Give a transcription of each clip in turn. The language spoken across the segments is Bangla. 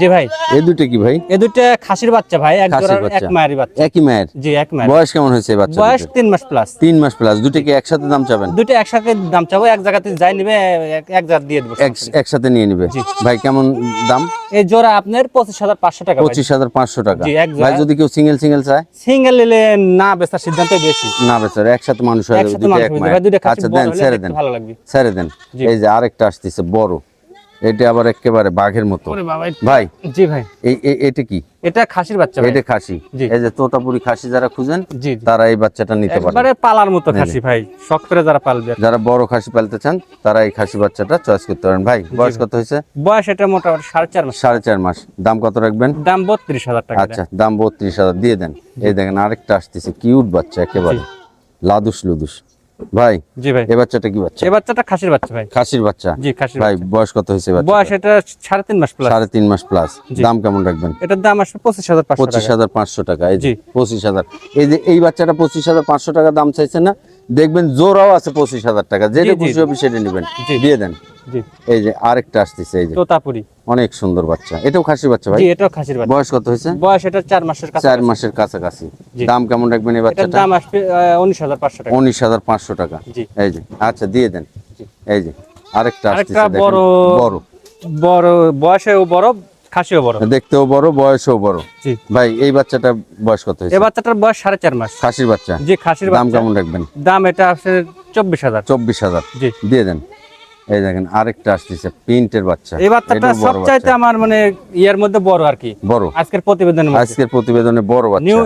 জি ভাই। এই দুটো কি ভাই? দুটো খাসির বাচ্চা ভাই এক জোড়ার এক বাচ্চা। মায়েরই বাচ্চা। একই মায়ের? জি এক মায়ের। বয়স কেমন হয়েছে বাচ্চা বয়স দুটোর? তিন মাস প্লাস তিন মাস প্লাস দুটো কি একসাথে দাম চাবেন? দুটো একসাথে দাম চাবো এক জায়গাতে যাই নিবে এক- দিয়ে দেবো এক- একসাথে নিয়ে নিবে। ভাই কেমন দাম? এই জোড়া আপনার পঁচিশ হাজার পাঁচশো টাকা পঁচিশ হাজার পাঁচশো টাকা। জি, এক ভাই যদি কেউ সিঙ্গেল সিঙ্গেল চায়? সিঙ্গেল নিলে না বেচার সিদ্ধান্ত বেশি। না বেচার একসাথে মানুষ হয়ে যাবে দুটো এক মায়ের। আচ্ছা দেন ছেড়ে দেন। ভালো লাগবে। ছেড়ে দেন। এই যে আরেকটা আসতেছে বড়। এটা আবার একেবারে বাঘের মতো। ভাই জি ভাই। এটা কি? এটা খাসির বাচ্চা এটা খাসি। এই যে তোতাপুরি খাসি যারা খুঁজেন। তারা এই বাচ্চাটা নিতে পারে একবারে পালার মতো খাসি ভাই শখ করে যারা পালবে। যারা বড় খাসি পালতে চান তারা এই খাসি বাচ্চাটা চয়েস করতে পারেন। ভাই বয়স কত হয়েছে? বয়স এটা মোটামুটি সাড়ে চার মাস। সাড়ে চার মাস। দাম কত রাখবেন? দাম বত্রিশ হাজার টাকা। আচ্ছা দাম বত্রিশ হাজার। দিয়ে দেন। এই দেখেন আরেকটা আসতেছে। কিউট বাচ্চা একেবারে। লাদুস লুদুস। ভাই জি ভাই। এই বাচ্চাটা কি বাচ্চা? এই বাচ্চাটা খাসির বাচ্চা ভাই। খাসির বাচ্চা? জি খাসির ভাই বয়স কত হয়েছে বাচ্চা বয়স এটা সাড়ে তিন মাস প্লাস সাড়ে তিন মাস প্লাস দাম কেমন রাখবেন? এটার দাম আসবে পঁচিশ হাজার পাঁচশো পঁচিশ টাকা। হাজার পাঁচশো টাকা এই জি। পঁচিশ হাজার। এই যে এই বাচ্চাটা পঁচিশ হাজার পাঁচশো টাকা দাম চাইছে না দেখবেন জোরাও আছে পঁচিশ হাজার টাকা। যেটা খুশি হবে সেটা নেবেন। দিয়ে দেন। এই যে আরেকটা আসতেছে এই যে। তোতাপুরি। অনেক সুন্দর বাচ্চা। এটাও খাসি বাচ্চা ভাই? জি এটাও খাসির বাচ্চা। বয়স কত হয়েছে? বয়স এটা চার মাসের কাছে চার মাসের কাছাকাছি। দাম কেমন রাখবেন এই বাচ্চাটা দাম আসবে উনিশ হাজার পাঁচশো টাকা। উনিশ হাজার পাঁচশো টাকা। জি। এই যে আচ্ছা দিয়ে দেন। এই যে আরেকটা আসতেছে বড় বড়। বড় বয়সেও বড় খাসিও বড়। দেখতেও বড় বয়সও বড়। জি। ভাই এই বাচ্চাটা বয়স কত এই হয়েছে বাচ্চাটার বয়স সাড়ে চার মাস। খাসির বাচ্চা? জি খাসির দাম কেমন রাখবেন? দাম এটা আসছে চব্বিশ হাজার। চব্বিশ হাজার। জি। দিয়ে দেন। এই দেখেন আরেকটা আসতেছে প্রিন্টের বাচ্চা। এই বাচ্চাটা সবচাইতে আমার মানে ইয়ার মধ্যে বড় আর কি। বড়। আজকের প্রতিবেদনের মধ্যে। আজকের প্রতিবেদনে বড় বাচ্চা। নিউ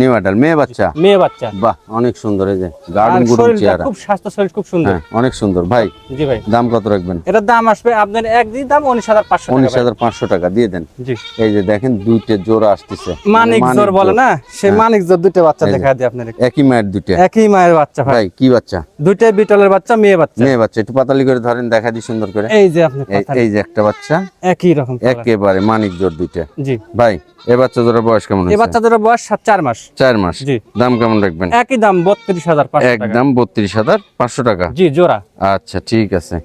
নিউ মেয়ে বাচ্চা। মেয়ে বাচ্চা। বাহ অনেক সুন্দর এই যে গার্ডেন চেহারা। খুব স্বাস্থ্য শরীর খুব সুন্দর। হ্যাঁ অনেক সুন্দর। ভাই জি ভাই। দাম কত রাখবেন? এটার দাম আসবে আপনার দাম উনিশ হাজার পাঁচশো উনিশ টাকা ভাই। হাজার পাঁচশো টাকা দিয়ে দেন। জি। এই যে দেখেন দুইটা জোড়া আসতেছে। মানিক জোর বলে না? সে মানিক জোর দুইটা বাচ্চা দেখা দিই আপনার একই মায়ের দুইটা। একই মায়ের বাচ্চা ভাই কি বাচ্চা? দুইটাই বিটলের বাচ্চা মেয়ে বাচ্চা। মেয়ে বাচ্চা একটু পাতালি করে ধরেন দেখা দি সুন্দর করে। এই যে আপনি এই- এই যে একটা বাচ্চা। একই রকম একেবারে মানিক জোর দুইটা। জি। ভাই এ বাচ্চা জোড়া বয়স কেমন এই বাচ্চা দুটো বয়স সাত চার মাস। চার মাস। জি। দাম কেমন রাখবেন? একই দাম বত্রিশ হাজার পাঁচশো টাকা। একদম বত্রিশ হাজার পাঁচশো টাকা। জি জোড়া। আচ্ছা ঠিক আছে।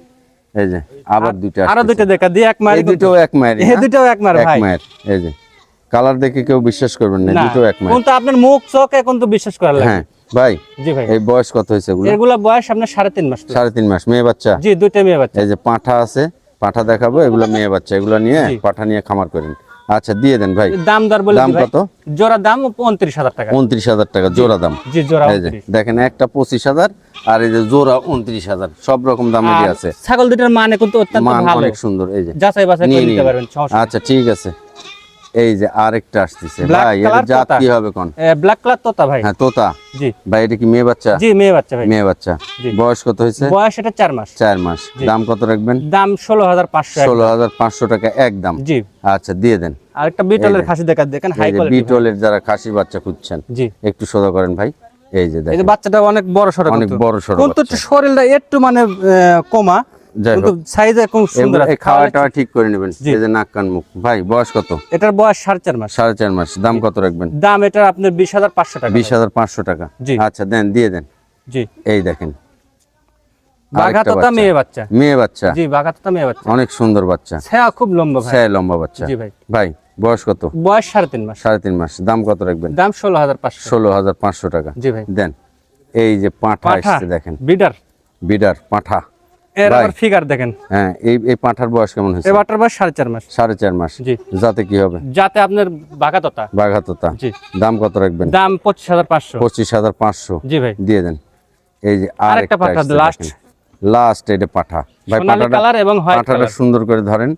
এই যে আবার দুইটা আরও। দুইটা দেখা দিয়ে এক এই দুটো এক মায়ের এই এক মায়ের এক ভাই। মায়ের এই যে। কালার দেখে কেউ বিশ্বাস করবেন না দুটো এক মায়ের। কিন্তু আপনার মুখ চোখ এখন তো বিশ্বাস করা লাগে। হ্যাঁ। ভাই জি ভাই। এই বয়স কত হয়েছে এগুলো? এগুলা বয়স আপনার সাড়ে তিন মাস সাড়ে তিন মাস মেয়ে বাচ্চা? জি দুইটা মেয়ে বাচ্চা। এই যে পাঁঠা আছে পাঁঠা দেখাবো এগুলো মেয়ে বাচ্চা এগুলো নিয়ে পাঁঠা নিয়ে খামার করেন। আচ্ছা দিয়ে দেন ভাই। দাম দর বলে দাম কত? জোড়া দাম উনত্রিশ হাজার টাকা। উনত্রিশ হাজার টাকা জোড়া দাম। জি জোড়া দেখেন একটা পঁচিশ হাজার আর এই যে জোড়া উনত্রিশ হাজার সব রকম দামেরই আছে। ছাগল দুটার মানে কিন্তু অত্যন্ত মান ভালো। অনেক সুন্দর এই যে। যাচাই বাছাই করে নিতে পারবেন আচ্ছা ঠিক আছে। এই যে আরেকটা আসতেছে। ভাই এর জাত কি হবে কোন? ব্ল্যাক কালার তোতা ভাই। হ্যাঁ তোতা। জি। ভাই এটা কি মেয়ে বাচ্চা? জি মেয়ে বাচ্চা ভাই। মেয়ে বাচ্চা। বয়স কত হয়েছে? বয়স এটা চার মাস। চার মাস। দাম কত রাখবেন? দাম ষোলো হাজার পাঁচশো ষোলো হাজার পাঁচশো টাকা একদম জি। আচ্ছা দিয়ে দেন। আর একটা বিটলের খাসি দেখা দেখেন হাই কোয়ালিটি বিটলের যারা খাসি বাচ্চা খুঁজছেন জি। একটু সোজা করেন ভাই। এই যে এই বাচ্চাটা অনেক বড় সড়ো অনেক বড় কিন্তু শরীরটা একটু মানে কমা। যাই হোক। সাইজে খুব সুন্দর আছে। এই ঠিক করে নেবেন। এই যে নাক কান মুখ। ভাই বয়স কত? এটার বয়স সাড়ে চার মাস। সাড়ে চার মাস। দাম কত রাখবেন? দাম এটা আপনার বিশ হাজার পাঁচশো টাকা। বিশ হাজার পাঁচশো টাকা। আচ্ছা দেন দিয়ে দেন। জি। এই দেখেন। বাঘা আরেকটা তোতা বাচ্চা। মেয়ে বাচ্চা। মেয়ে বাচ্চা। জি বাঘা মেয়ে বাচ্চা। অনেক সুন্দর বাচ্চা। ছায়া খুব লম্বা ভাই। ছয় লম্বা বাচ্চা। জি ভাই। ভাই বয়স কত? বয়স সাড়ে তিন মাস। সাড়ে তিন মাস। দাম কত রাখবেন? দাম ষোলো হাজার পাঁচশো। ষোলো হাজার পাঁচশো টাকা। জি ভাই। দেন এই যে পাঁঠা পাঠা। দেখেন। বিডার। বিডার পাঁঠা। এর আবার ফিগার দেখেন। হ্যাঁ এই এই পাঁঠার বয়স কেমন হয়েছে? এ বাটার বয়স সাড়ে চার মাস। সাড়ে চার মাস। জি। যাতে কি হবে? যাতে আপনার বাঘা বাঘাততা। জি। দাম কত রাখবেন? দাম পঁচিশ হাজার পাঁচশো। পঁচিশ হাজার পাঁচশো। জি ভাই। দিয়ে দেন। এই যে আরেকটা আরেকটা পাঠা, এসছে last। দেখেন। লাস্ট এটা পাঠা। ভাই সোনালী কালার এবং হোয়াইট সুন্দর করে ধরেন।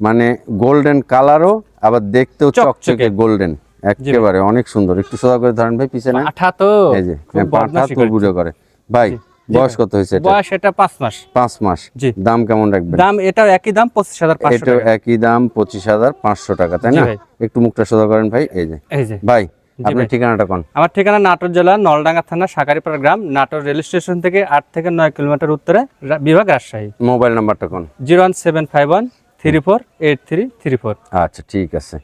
মানে গোল্ডেন কালারও আবার দেখতেও চকচকে। গোল্ডেন একেবারে অনেক সুন্দর। একটু সোজা করে ধরেন ভাই পিছনে আঠা তো এই যে খুব হ্যাঁ, পাঠা বদমাশি তো বুড়ো করে। ভাই বয়স কত হয়েছে বয়স এটা পাঁচ মাস। পাঁচ মাস। জি। দাম কেমন রাখবেন? দাম এটাও একই দাম পঁচিশ হাজার এটাও একই দাম পঁচিশ হাজার পাঁচশো টাকা তাই না। একটু মুখটা সোজা করেন ভাই এই যে। এই যে। ভাই আপনার ঠিকানাটা কোন? আমার ঠিকানা নাটোর জেলা নলডাঙ্গা থানা সাকারিপাড়া গ্রাম নাটোর রেল স্টেশন থেকে আট থেকে নয় কিলোমিটার উত্তরে বিভাগ রাজশাহী। মোবাইল নাম্বারটা কোন? Zero one seven five one three four eight three three four. আচ্ছা ঠিক আছে।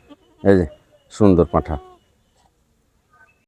এই যে সুন্দর পাঠা।